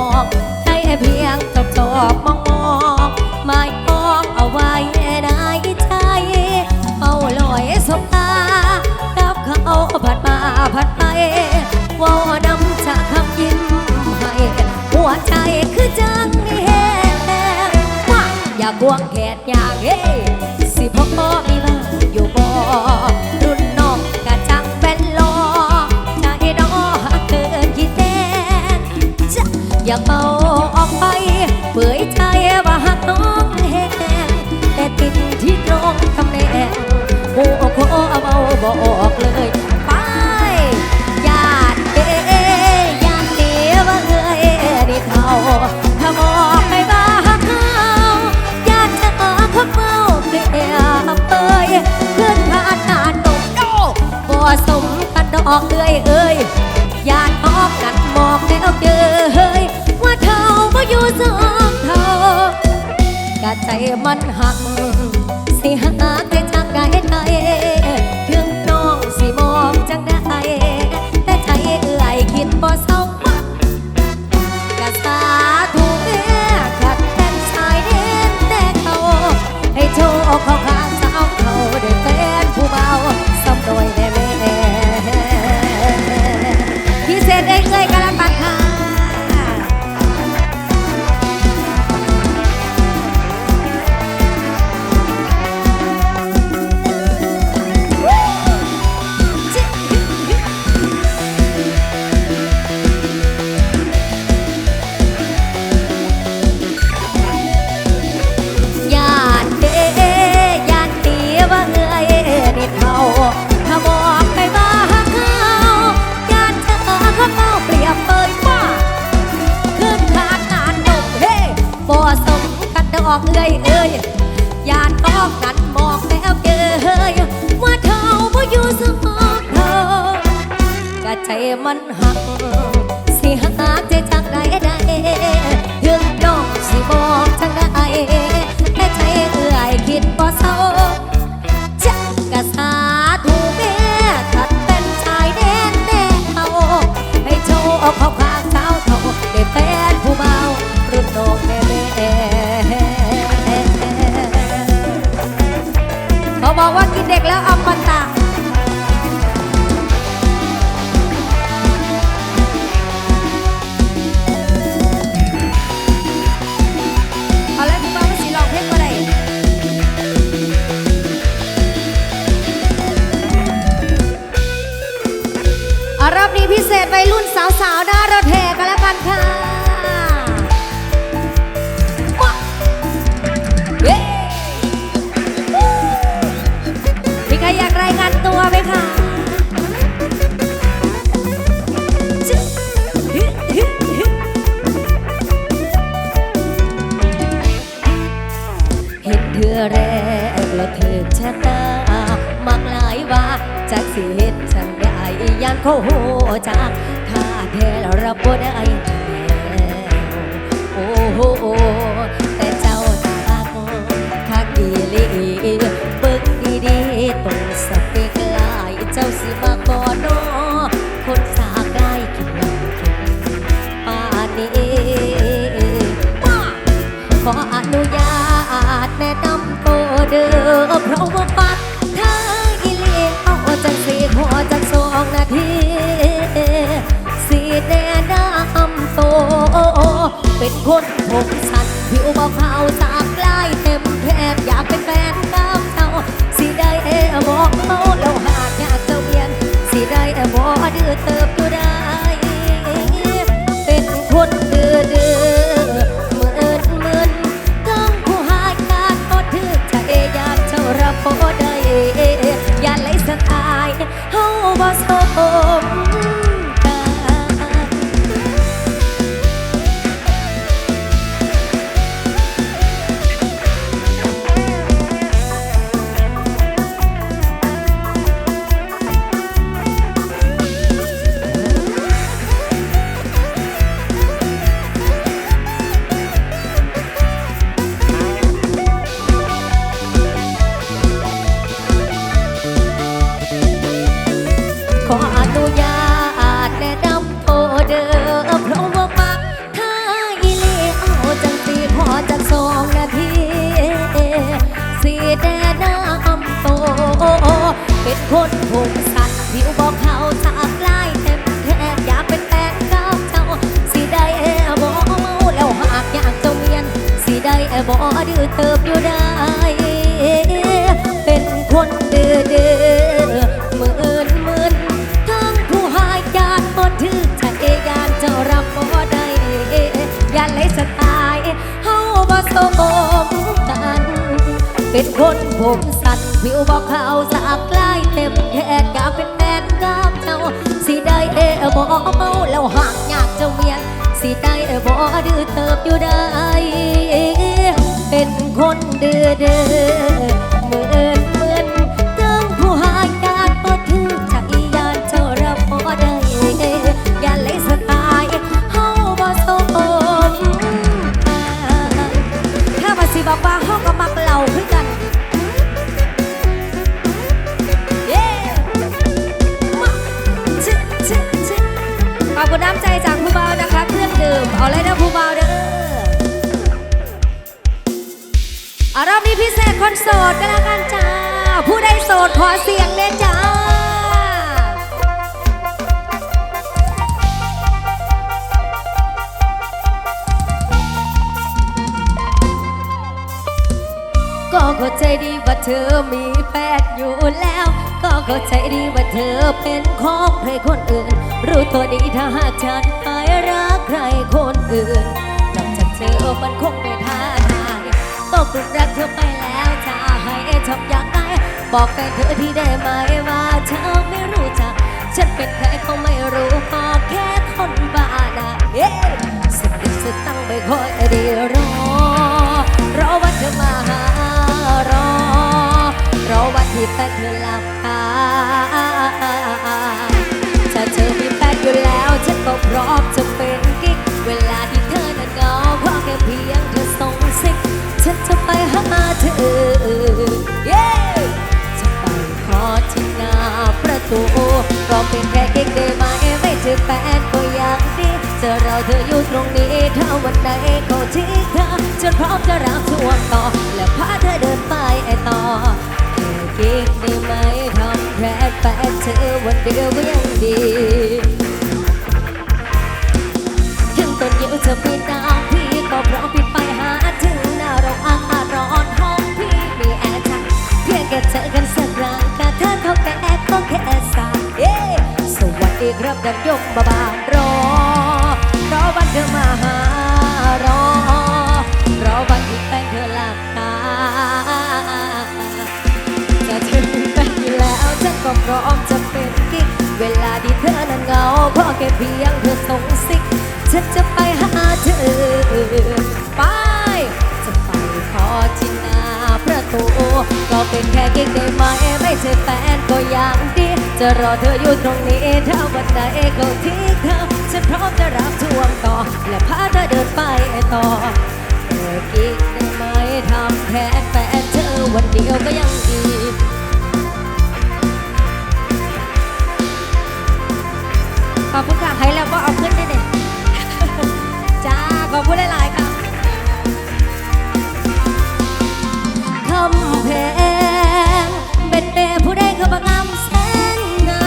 ออกได้แค่เพียงจบจบมองมองไม่มอกเอาไว้ได้ใจเอาลอยสบตากับเขาผัดมาผัดไปว่านำจากคำยิ้มให้หัวใจคือจังแห้งอยากควงแขนอยากเฮ้สิพ่อากเป่าออกไปเผยใจว่าหักน้องแหงแต่ติดที่ตรงตำแหน่งโอ้โหเอาเบาบอกเลยไปญาติเด้ญาติเดียวเอ้ยดิเขาถ้าบอกไปบ้าหัเขาญาติจะมาเขาเมาเปลี่ยเปยขึ้นผ่านงานตกโดบ่สมกันดอกเอ้ยเอ้ยญาติออกกันมอกแล้วเจอ แต่มันหัก ยานออกกันบอกแล้วเกยว่าเธอบ่อยู่สมองเธอกะใจมันหัก สิหักใจจากใดใดถึงดองสิบอกทางใดแต่ใจเอื่อยคิดบ่เศร้า คนผมสั่นผิวบอกเขาจากลายเต็มแทนอยากเป็นแฟนกับเจ้าสิได้บอกเมาแล้วหากอยากเจ้าเมียน สิได้บอกดื้อเติบอยู่ได้ เป็นคนเดื้อดื้อหมื่นหมื่นทั้งผู้หายญาติบ่ถือใจยานเจ้ารับบ่ได้ยานเลยสไตล์เฮาบ่สมกัน เป็นคนผม มิวบอกเขาสากลายเต็มแขนกาเป็นแฟนกับเจ้าสิได้เอบอกเมาแล้วหากอยากจะเมียนสิได้เอบอกดื้อเติบอยู่ได้ เป็นคนดื้อเด้อ ก็เข้าใจดีว่าเธอมีแฟนอยู่แล้ว ก็เข้าใจดีว่าเธอเป็นของใครคนอื่น รู้ตัวดีถ้าหากฉันไปรักใครคนอื่นนอกจากเธอมันคงไม่ท่าทางตกหลุมรักเธอไปแล้วจะให้ทำอย่างไรบอกแฟนเธอที่ได้ไหมว่าเธอไม่รู้จัก ฉันเป็นใครเขาไม่รู้ก็แค่คนบ้านะเย้สติสตังไม่ค่อยด้รอรอวันเธอมาหา รอวันที่แฟนเธอหลับตาถ้าเธอมีแฟนอยู่แล้วฉันก็พร้อมจะเป็นกิ๊กเวลาที่เธอนั้นเหงาเพราะแค่เพียงเธอส่งสิกฉันจะไปหาเธอเย้จะไปขอที่หน้าประตูก็เป็นแค่กิ๊กได้ไหมไม่เจอแฟนก็ยังดีจอเราเธออยู่ตรงนี้ถ้าวันไหนก็ทิ้งเธอฉันพร้อมจะรับช่วงต่อ และพาเธอเดินไปไอต่อ ค่กิ๊กได้ไหมทำแค่แฟนเธอวันเดียวก็ยังดีถึงต้นยิวจะปีนดาวพี่ก็พร้อมพี่ไปหาถึงหน้าเราอากาศร้อนห้องพี่มีแอร์จังเพียงแค่เจอกันสักครั้งแต่เธอเขาแค่ก็แค่สายเย้สวัสดีครับดังยกบาบารอ พร้อมจะเป็นกิ๊กเวลาที่เธอนั้นเหงาขอแค่เพียงเธอส่งสิกฉันจะไปหาเธอไปจะไปขอที่หน้าประตูก็เป็นแค่กิ๊กได้ไหมไม่ใช่แฟนก็ยังดีจะรอเธออยู่ตรงนี้ถ้าวันไหนเขาทิ้งเธอฉันพร้อมจะรับช่วงต่อ และพาเธอเดินไปต่อเธอกิ๊กได้ไหมทำแทนแฟนเธอวันเดียวก็ยังดี ขอบคุณค่ะให้แล้วก็เอาขึ้นได้เลยจ้า ขอบคุณหลาย ๆ ค่ะคำแพงเป็นเปผู้ใดเขาบังงามแสนงา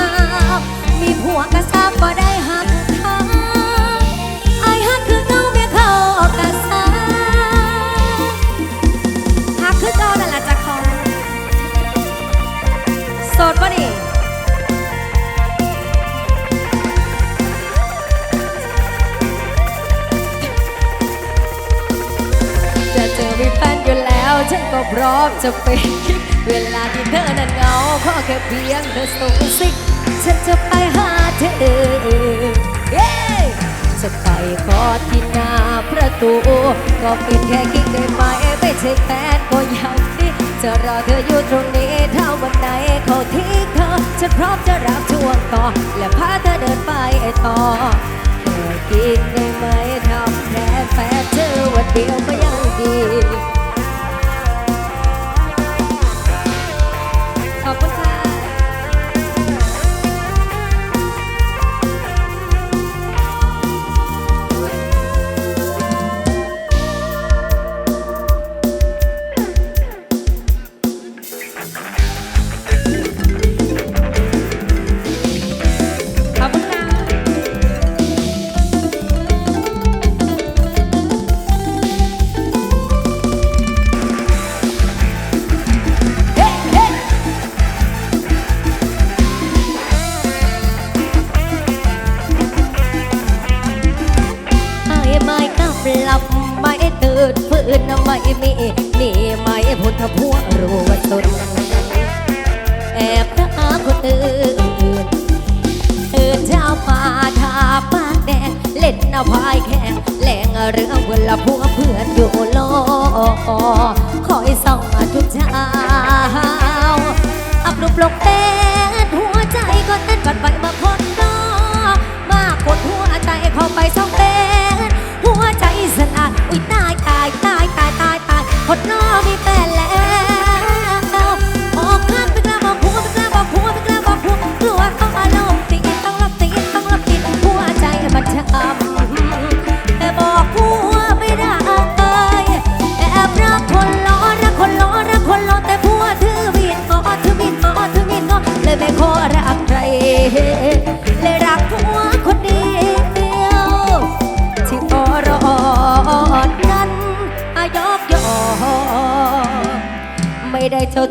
มมีผัวกระซับบ่ได้หัก ฉันก็พร้อมจะเป็นเวลาที่เธอนั้นเหงาขอแค่เพียงเธอส่งสิกฉันจะไปหาเธอเย้จะไปขอที่หน้าประตู ก็เป็นแค่กิ๊กได้ไหมไม่ใช่แฟนก็ยังดีจะรอเธออยู่ตรงนี้ถ้าวันไหนเขาทิ้งเธอฉันพร้อมจะรับช่วงต่อ และพาเธอเดินไปต่อแค่กิ๊กได้ไหมทำแค่แฟนเธอวันเดียวก็ยังดี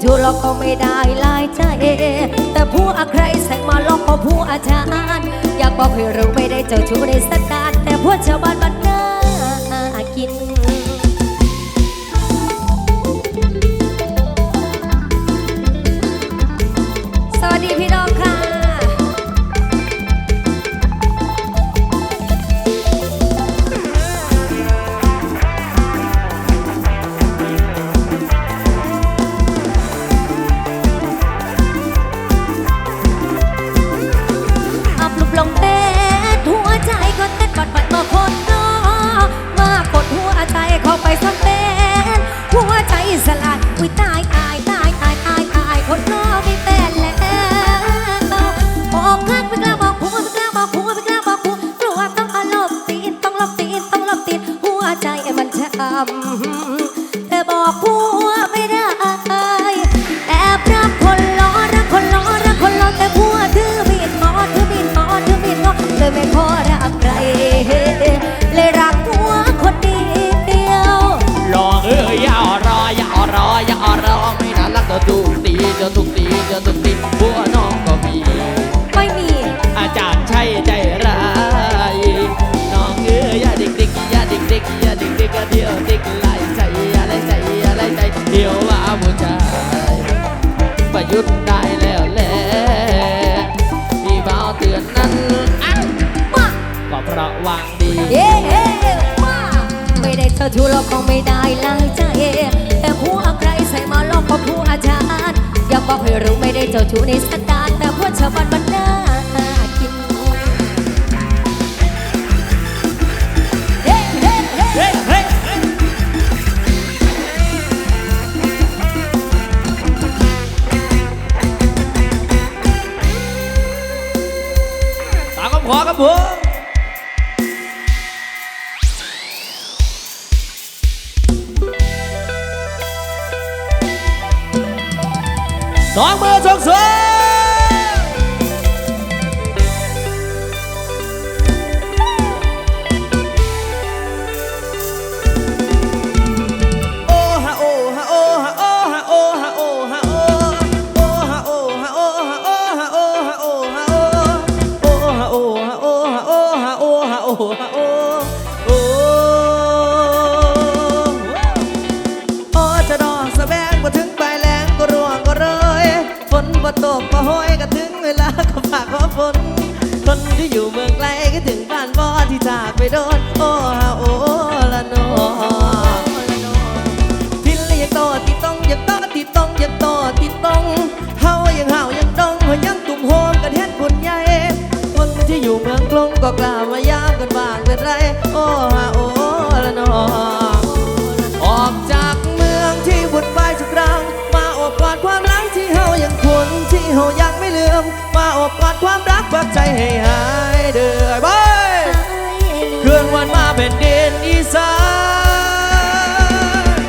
อยู่หรอกก็ไม่ได้ลายใจแต่ผู้อาใครใส่มาล็อกก็ผู้อาจารย์ อยากบอกให้รู้ไม่ได้เจ้าชู้ในสตาร์แต่พวกชาวบ้านบ้าน ไม่ได้ลายใจ แต่หัวใครใส่มาลอกขอบผู้อาจารย์ อยากบอกให้รู้ไม่ได้เจ้าชู้ในสตาร์แต่พวกชาวบ้าน 装อ装เที่อยู่เมืองไกลก็ถึงบ้านบอที่จากไปโดนโอ้ฮาโอละโนทิ้งเลยยังโตที่ต้องยังโตที่ต้องยังโตที่ต้องเฮายังเฮายังดองเฮวยังตุ่มโฮมกันเฮ็ดบุญใหญ่คนที่อยู่เมืองกลงก็กล่าวมายามกันบ้างเป็นไรโอ้ฮาโอละโนออกจากเมืองที่วุ่นวายทุกครั้งมาอบกอดความรักที่เฮายังคุ้นที่เฮายังไม่ลืมมาอบกอดความรัก ฟักใจให้หายเดือบายเคลื่อนวันมาเป็นเดินอีสาน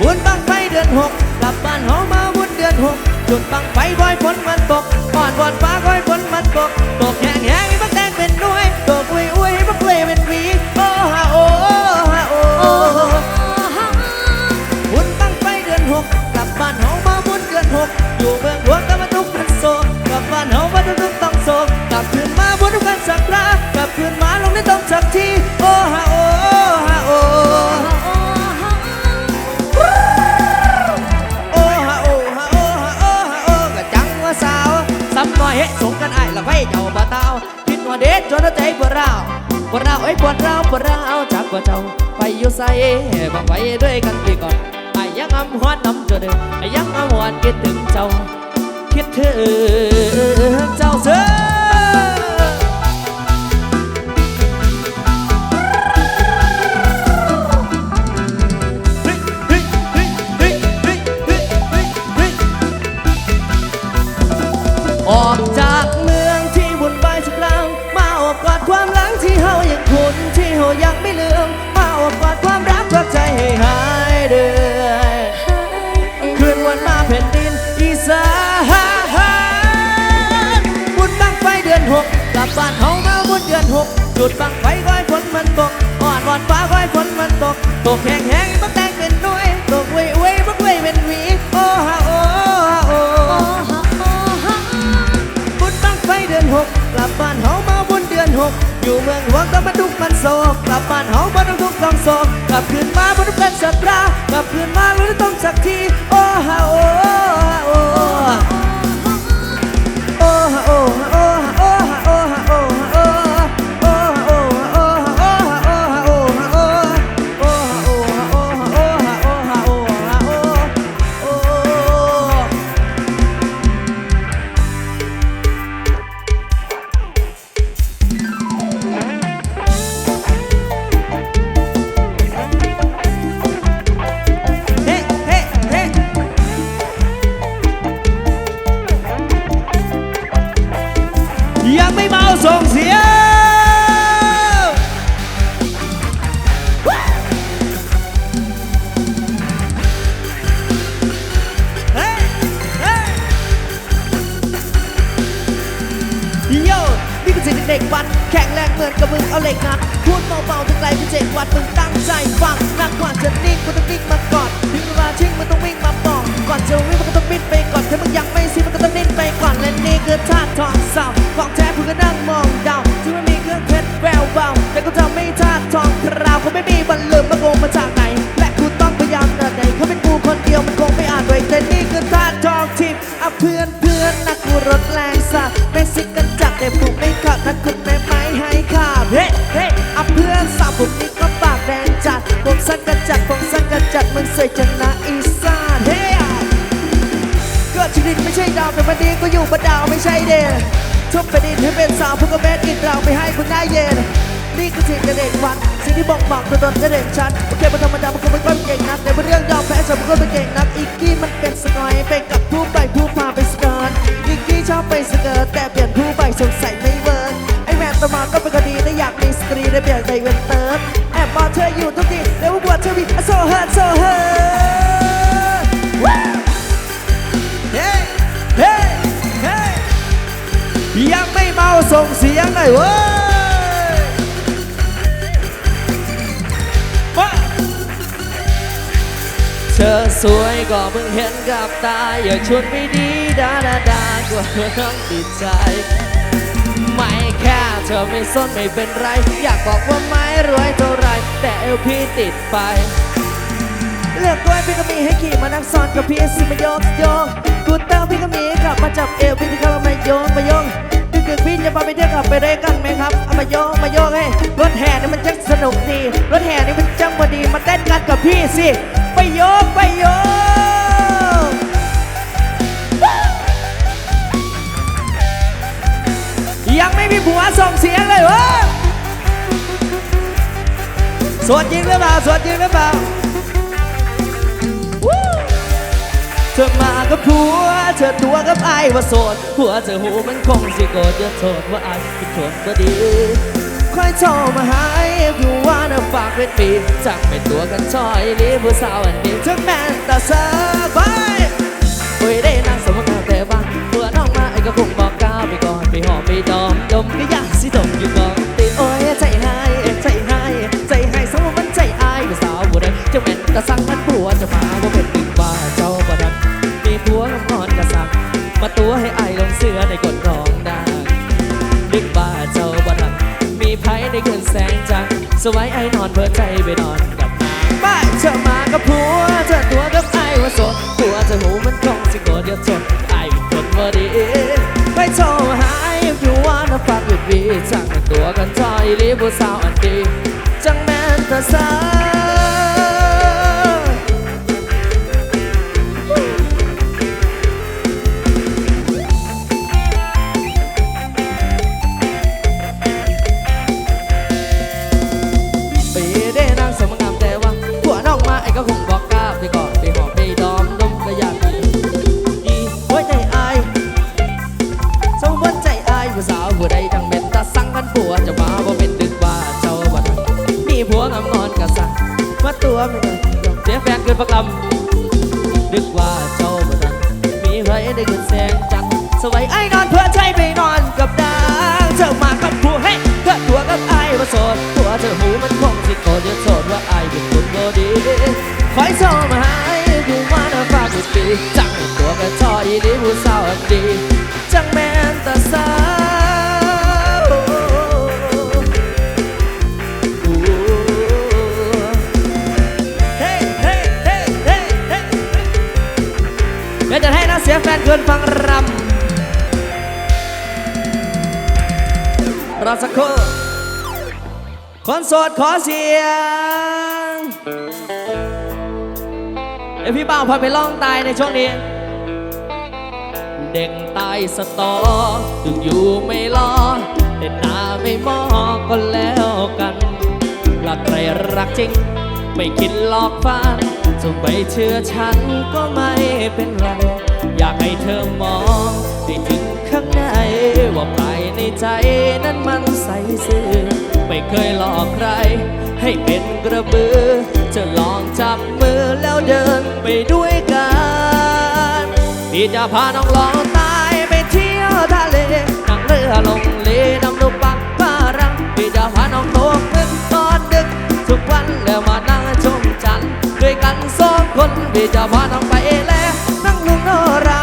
บุญบังไฟเดือนหกกลับบ้านเฮามาบุญเดือนหกจุดบังไฟบอยฝนมันตกก่อนบอนฟ้าคอยฝนมันตกตกแห้งแห้ง ไม่ต้องสักทีโอ้ฮาโอ้ฮาโอ้โอ้ฮาโอ้ฮาโอ้ฮาโอ้ฮาโอ้กะจังว่าสาวซ้ำน้อยเฮ็ดสงกันไอ้ละไว้เจ้าบ่าเตาคิดว่าเด็ดจนใจปวดร้าวปวดร้าวไอ้ปวดร้าวปวดร้าวจากกว่าเจ้าไปอยู่ใส่บ่ไปด้วยกันดีก่อนไอ้ยังอำฮอดน้ำจนเด้อไอ้ยังอำฮอดคิดถึงเจ้าคิดถึงเจ้าเสือ ออกจากเมืองที่วุ่นวายสักครั้งมาออกกอดความหลังที่เฮายังคุ้นที่เฮายังไม่ลืมมาออกกอดความรักรักใจให้หายเดือยคืนวันมาแผ่นดินอีสานบุญบังไฟเดือนหกกลับบ้านเฮามาบุญเดือนหกจุดบังไฟก้อยฝนมันตกอ่อนวอนฟ้าก้อยฝนมันตกตกแห้งแห้งบักแต บุญเดือนหกอยู่เมืองหลวงตอนมาทุกมันโศกกลับบ้านเฮาบ่ต้องทุกต้องโศกกลับคืนมาบ่ต้องเป็นสัตรากลับคืนมาเราต้องสักทีโอ้ฮาโอ้ ส่งเสียงเฮ้เฮ้โยนี่คือสิ่งเด็กวัดแข็งแรงเหมือนกับมึงเอาเหล็กงัดพูดเบาๆถึงไรพี่เจ็กวัดมึง ก็อยู่บนดาวไม่ใช่เด่นทุบแผ่นดินให้เป็นสาวพวกก็แบดอินเราไม่ให้คุณได้เย็นนี่คือสิ่งเด็กวัดสิ่งที่บอกบอกตัวตนจะเด่นชัดโอเคมันธรรมดามันคงไม่ค่อยเก่งนักแต่เป็นเรื่องยอมแพ้สมก็เป็นเก่งนักอีกกี้มันเป็นสกอยไปกับผู้ไปผู้พาไปสกิร์ตอีกกี้ชอบไปสเกิร์ตแต่เปลี่ยนผู้ไปสงสัยไม่เวิร์กไอแมนตมาก็เป็นคดีและอยากมีสตรีได้เปลี่ยนใจเป็นเติร์ดแอบมองเธออยู่ทุกทีแล้วบวชเธอมีโซเฮิร์โซเฮิร์ ยังไม่เมาส่งเสียงหน่อยเว้ยมาเธอสวยก็มึงเห็นกับตา อย่าชวนไม่ดีดาดาดากว่าเรื่องติดใจ ไม่แค่เธอไม่สนไม่เป็นไร อยากบอกว่าไม่รวยเท่าไร แต่เอวพี่ติดไปเลือกด้วยพี่ก็มีให้ขี่มานั่งซ้อนกับพี่สิมาโยกโยกกูเตอร์พี่ก็มีกลับมาจับเอวพี่ที่เข้ามาโยงมาโยง ดึกึกพี่จะพาไปเที่ยวกับไปเร่กันไหมครับเอามาโยงมาโยงให้รถแห่นี่มันจังสนุกดี รถแห่นี่มันจังพอดีมาเต้นกันกับพี่สิ ไปโยกไปโยกยังไม่มีผัวส่งเสียงเลยเวะสวดจริงหรือเปล่าสวดจริงหรือเปล่า ธอมากับผัว เธอตัวกับไอ้ว่าโสดผัวเธอหูมันคงสิโกรธจะโทษว่าไอ้ายเป็นคนบ่ดีคอยโทรมาหาอยู่ว่าน่ะฝากเป็นปีจักเป็นตัวกันชอยลีผู้สาวอันนี้ถึงแม้แต่สบายโอ้ยได้นางสมการแต่บางตัวน้องมาไอ้ก็คงบอกก้าวไปก่อนไปหอมไปดอมดมก็อยากสิดมอยู่ก่อนติโอ้ยใจให้ใจให้ใจให้สมมันใจอายผู้สาวบ่ได้จะเป็นตะสั่งมันผัวจะมา ตัวให้อายลงเสื้อในกดร้องดังนึกว่าเจ้าบ่ทันมีไผในคืนแสงจังสวัยไอ้นอนเพื่อใจไปนอนกับนางบ้าเธอมากับผัวเธอตัวกับไอ้ว่าโสดผัวเธอหูมันคงสิโกรธเดี๋ยวจนไอ้เป็นคนบ่ดีไปโทจังตัวกันจอยลีผู้สาวอันดีจังแม่นตาสาปี ประกำดึกว่าเจ้าบ่ทันมีใครได้เกินแสงจันทร์สวัยไอ้นอนเพื่อใจไปนอนกับดางเธอมากับผัวให้เธอตัวกับไอ้ว่าโสดผัวเธอหูมันคงสิโกรธเดี๋ยวโสดว่าไอ้เป็นคนบ่ดีคอยโซมาหาไอ้ผู้มาน้าฝากผู้ปีจังตัวกระชอยดีผู้สาวอดีจังแม เดี๋ยวจะให้นะเสียแฟนเกินฟังรำรอสักครู่คนโสดขอเสียงเดี๋ยวพี่บ่าวพาไปล่องตายในช่วงนี้ เด็กตายสตอถึงอยู่ไม่รอเด็ดหน้าไม่มอก็แล้วกันรักใครรักจริง ไม่คิดหลอกฟัน จะไม่เชื่อฉันก็ไม่เป็นไร อยากให้เธอมองให้ถึงข้างในว่าภายในใจนั้นมันใสซื่อไม่เคยหลอกใคร ให้เป็นกระบือ จะลองจับมือแล้วเดินไปด้วยกันพี่จะพาน้องลองตายไปเที่ยวทะเลนั่งเรือลงเลน้ำลูกปักปารังพี่จะพาน้องตกมึนต คนพี่จะพาน้องไปแลนั่งลุงโนรา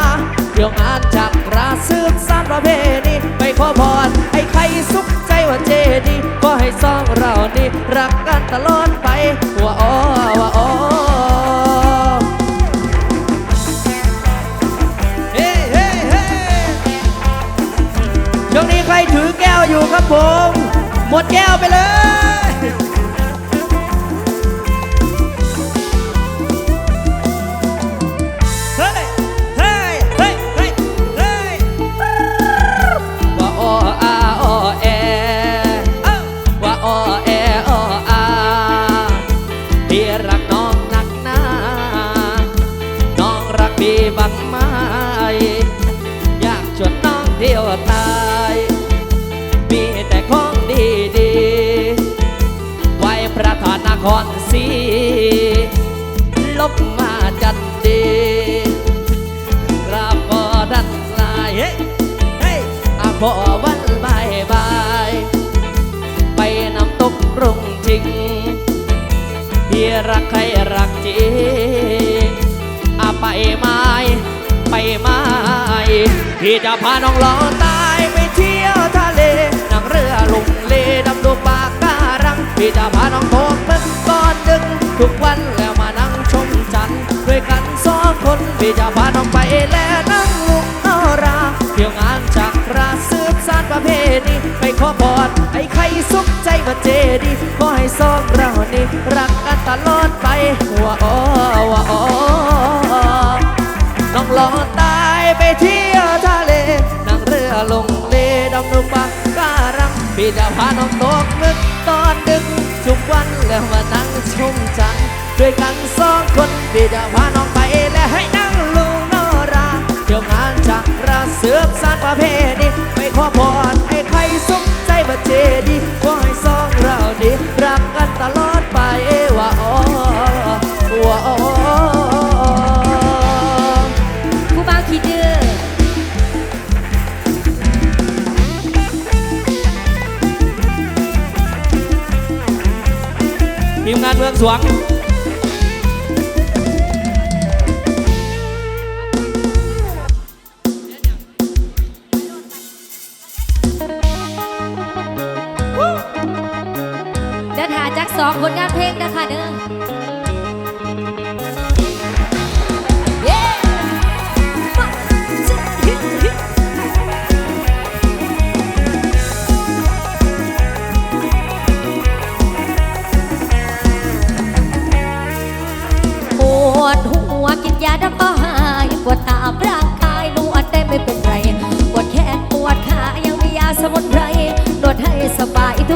เที่ยวงานจักราสืบสานประเพณีไปขอพรให้ใครสุขใจว่าเจดีก็ให้สองเรานี่รักกันตลอดไปว่าอ๋อว่าอ๋อเฮ้เฮ้เฮ้ช่วงนี้ใครถือแก้วอยู่ครับผม หมดแก้วไปเลย ระธาตุนครศรีลบมาจันดีกราบก่อดันลายเฮ้ยเฮ้ยอาพอวันบายบาย ไปน้ำตกรุงจริงพี่รักใครรักจริงอาไปไม้ไปไม้พี่จะพาน้องลอตายไปเที่ยวทะเลนั่งเรือลงเลดำดูปากการังพี่จะพาน้องโบกมึงก่ ดึกทุกวันแล้วมานั่งชมจันทร์ด้วยกันสองคนพี่จะพาน้องไปแล้วนั่งลุงนอราเที่ยวงานจากราสืบสานประเพณีไปขอพรให้ใครสุขใจมาเจดีขอให้สองเรานี่รักกันตลอดไปว่าอ๋อว่าอ๋อน้องลองตายไปเที่ยวทะเลนั่งเรือลงเลดำนุ่มปักการังพี่จะพาน้องตกมึกตอนดึก ทุกวันแล้วมานั่งชมจันด้วยกันสองคนดีจะพาน้องไปและให้นั่งลุงนราเที่ยวงานจักราเสือบสานประเพณีไปขอพรให้ใครสุขใจบัดเจดีขอให้สองเราดีรักกันตลอดไปว่าอ๋อว่าอ๋อ งานเมืองสวงเดินหาจักสองผลงานเพลงนะคะเด้อ tu